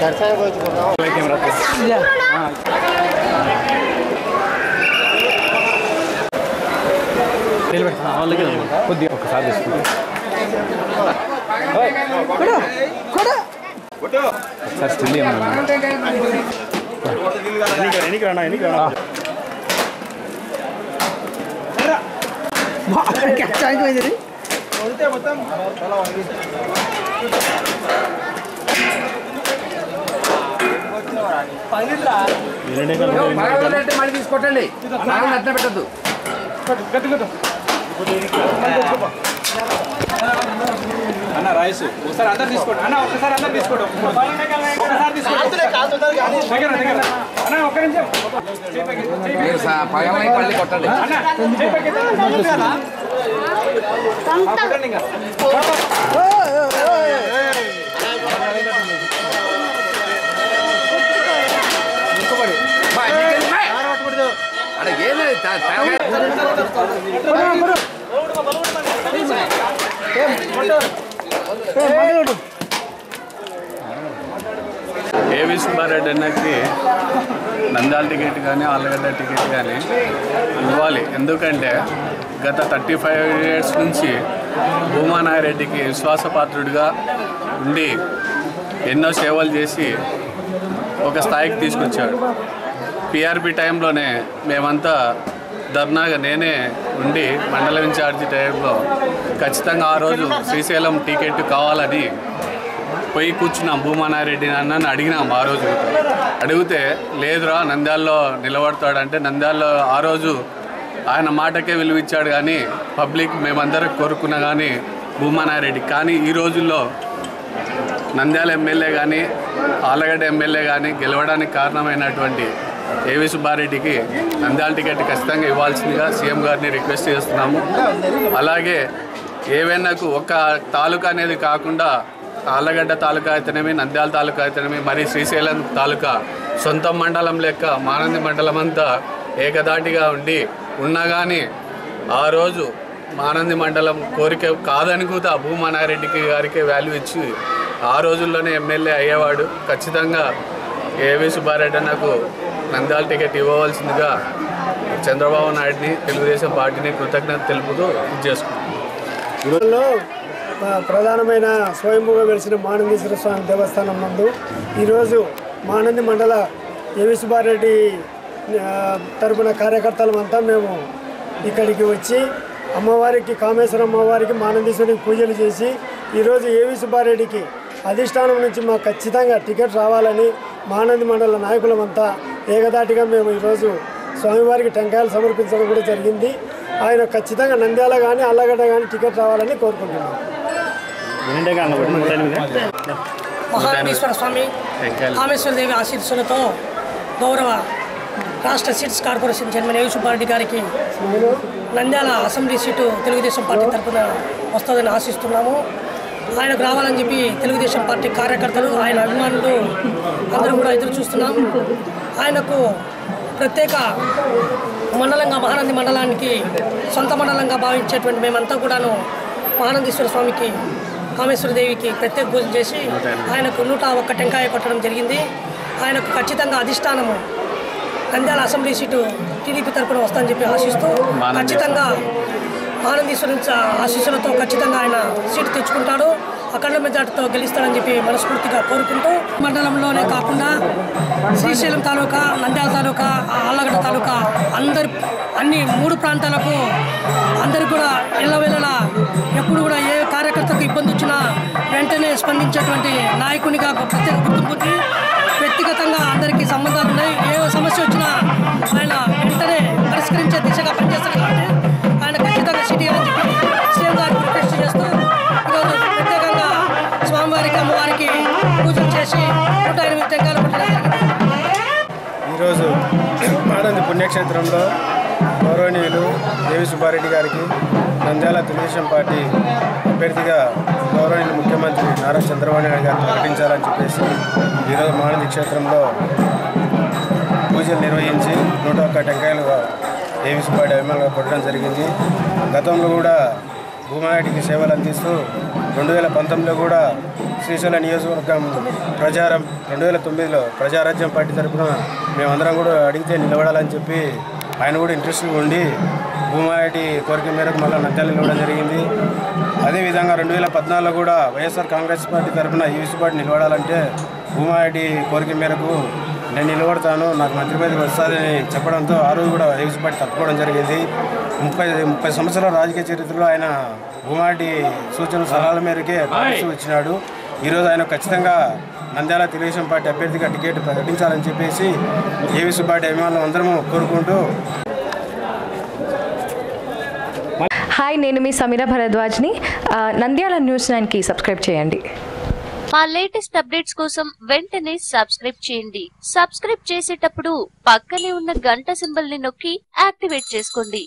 घर से sir still नहीं कराना है। नहीं कराना क्या चाहिए మళ్ళీ తీసుకొట్టండి అట్లా పెట్టద్దు. అన్న రైస్. ఒకసారి అందరు తీసుకోండి. అన్న ఒకసారి అందరు తీసుకోండి. ఒకసారి తీసుకోండి. దగ్గర దగ్గర. అన్న ఒక్క నిమిషం. మీరు పగలై పల్లి కొట్టండి. అన్న ఏవి సుబ్బారెడ్డి అన్నకి నంద్యాల టికెట్ కానీ ఆళ్ళగడ్డ టికెట్ కానీ ఇవ్వాలి. ఎందుకంటే గత థర్టీ ఫైవ్ ఇయర్స్ నుంచి భూమానాయరెడ్డికి విశ్వాసపాత్రుడిగా ఉండి ఎన్నో సేవలు చేసి ఒక స్థాయికి తీసుకొచ్చాడు. పిఆర్పి టైంలోనే మేమంతా ధర్నాగా నేనే ఉండి మండలం ఇన్ఛార్జి టైంలో ఖచ్చితంగా ఆ రోజు శ్రీశైలం టికెట్ కావాలని పోయి కూర్చున్నాం. భూమానారెడ్డి అన్నని అడిగినాం ఆ రోజు. అడిగితే లేదురా నంద్యాలలో నిలబడతాడంటే నంద్యాలలో ఆ రోజు ఆయన మాటకే విలువిచ్చాడు కానీ పబ్లిక్ మేమందరం కోరుకున్నా కానీ భూమానారెడ్డి. కానీ ఈ రోజుల్లో నంద్యాల ఎమ్మెల్యే కానీ ఆలగడ్డ ఎమ్మెల్యే కానీ గెలవడానికి కారణమైనటువంటి ఏవి సుబ్బారెడ్డికి నంద్యాల టికెట్ ఖచ్చితంగా ఇవ్వాల్సిందిగా సీఎం గారిని రిక్వెస్ట్ చేస్తున్నాము. అలాగే ఏవైనాకు ఒక తాలూకా అనేది కాకుండా ఆళ్ళగడ్డ తాలూకా అయితేనేమి నంద్యాల తాలూకా అయితేనేమి మరి శ్రీశైలం తాలూకా సొంత మండలం లెక్క మానంది మండలం అంతా ఏకదాటిగా ఉండి ఉన్నా కానీ ఆ రోజు మానంది మండలం కోరిక కాదని కూడా భూమనారెడ్డికి గారికి వాల్యూ ఇచ్చి ఆ రోజుల్లోనే ఎమ్మెల్యే అయ్యేవాడు. ఖచ్చితంగా ఏవి సుబ్బారెడ్డి నాకు నంద్యాల టికెట్ ఇవ్వవలసిందిగా చంద్రబాబు నాయుడిని తెలుగుదేశం పార్టీని కృతజ్ఞత తెలుపుతూ ఇది చేసుకుంటున్నాను ప్రధానమైన స్వయంభూగా వెలిసిన మానందీశ్వర స్వామి దేవస్థానం నందు ఈరోజు మానంది మండల ఏవి సుబ్బారెడ్డి తరపున కార్యకర్తలమంతా మేము ఇక్కడికి వచ్చి అమ్మవారికి కామేశ్వర అమ్మవారికి మానందీశ్వరికి పూజలు చేసి ఈరోజు ఏవి సుబ్బారెడ్డికి అధిష్టానం నుంచి మాకు ఖచ్చితంగా టికెట్ రావాలని మానంది మండల నాయకులమంతా ఏకదాటిగా మేము ఈరోజు స్వామివారికి టెంకాయలు సమర్పించడం కూడా జరిగింది. ఆయన ఖచ్చితంగా నంద్యాల కానీ అల్లగడ్డ కానీ టికెట్ రావాలని కోరుకుంటున్నాం. మహానందీశ్వర స్వామి కామేశ్వర దేవి ఆశీస్సులతో గౌరవ రాష్ట్ర seats corporation chairman AV Subbareddy గారికి Nandyal assembly seat Telugu Desam party తరఫున వస్తుందని ఆశిస్తున్నాము. ఆయనకు రావాలని చెప్పి తెలుగుదేశం పార్టీ కార్యకర్తలు ఆయన అభిమానులు అందరూ కూడా ఎదురు చూస్తున్నాం. ఆయనకు ప్రత్యేక మండలంగా మహానంది మండలానికి సొంత మండలంగా భావించేటువంటి మేమంతా కూడాను మహానందీశ్వర స్వామికి కామేశ్వర దేవికి ప్రత్యేక పూజ చేసి ఆయనకు నూట ఒక్క టెంకాయ కొట్టడం జరిగింది. ఆయనకు ఖచ్చితంగా అధిష్టానము నంద్యాల అసెంబ్లీ సీటు టీడీపీ తరపున వస్తుందని చెప్పి ఆశిస్తూ ఖచ్చితంగా ఆనందీశ్వరి ఆశీస్సులతో ఖచ్చితంగా ఆయన సీటు తెచ్చుకుంటాడు. అఖండ మెజార్టీతో గెలుస్తాడని చెప్పి మనస్ఫూర్తిగా కోరుకుంటూ మండలంలోనే కాకుండా శ్రీశైలం తాలూకా నంద్యాల తాలూకా ఆళ్ళగడ్డ తాలూకా అందరి అన్ని మూడు ప్రాంతాలకు అందరికి కూడా ఇళ్ళవేళలా ఎప్పుడు కూడా ఏ కార్యకర్తకు ఇబ్బంది వచ్చినా వెంటనే స్పందించేటువంటి నాయకునిగా ప్రత్యేక గుర్తింపు వ్యక్తిగతంగా అందరికీ పూజలు చేసి నూట ఎనిమిది టెంకాయలు ఈరోజు మానంది పుణ్యక్షేత్రంలో గౌరవనీయులు దేవి సుబ్బారెడ్డి గారికి నంద్యాల తెలుగుదేశం పార్టీ అభ్యర్థిగా గౌరవనీయులు ముఖ్యమంత్రి నారా చంద్రబాబు నాయుడు గారిని ప్రకటించాలని చెప్పేసి ఈరోజు మానంది క్షేత్రంలో పూజలు నిర్వహించి నూట ఒక్క టెంకాయలుగా దేవి సుబ్బారెడ్డి అభిమానులుగా కొట్టడం జరిగింది. గతంలో కూడా భూమారెడ్డికి సేవలు అందిస్తూ రెండు వేల పంతొమ్మిదిలో కూడా శ్రీశైలం నియోజకవర్గం ప్రచారం రెండు వేల తొమ్మిదిలో ప్రజారాజ్యం పార్టీ తరఫున మేమందరం కూడా అడిగితే నిలబడాలని చెప్పి ఆయన కూడా ఇంట్రెస్ట్గా ఉండి భూమారెడ్డి కోరిక మేరకు మళ్ళీ నంద్యాల నిలవడం జరిగింది. అదేవిధంగా రెండు వేల పద్నాలుగులో కూడా వైఎస్ఆర్ కాంగ్రెస్ పార్టీ తరఫున ఈ పార్టీ నిలబడాలంటే భూమారెడ్డి కోరిక మేరకు నేను నిలబడతాను నాకు మంత్రి పదవి వస్తుందని చెప్పడంతో ఆ రోజు కూడా పార్టీ తప్పుకోవడం జరిగింది. ముప్పై ముప్పై సంవత్సరాల రాజకీయ చరిత్రలో ఆయన భూమారెడ్డి సూచనల సలహాల మేరకే వచ్చినాడు. ఈరోజు ఆయన ఖచ్చితంగా నంద్యాల తెలుగుదేశం పార్టీ అభ్యర్థిగా టికెట్ ప్రకటించాలని చెప్పేసి ఏవీసీ పార్టీ అభిమానులు అందరము కోరుకుంటూ హాయ్ నేను మీ సమీర భరద్వాజ్ని. నంద్యాల న్యూస్ నైన్కి సబ్స్క్రైబ్ చేయండి. మా లేటెస్ట్ అప్డేట్స్ కోసం వెంటనే సబ్స్క్రైబ్ చేయండి. సబ్స్క్రైబ్ చేసేటప్పుడు పక్కనే ఉన్న గంట సింబల్ని నొక్కి యాక్టివేట్ చేసుకోండి.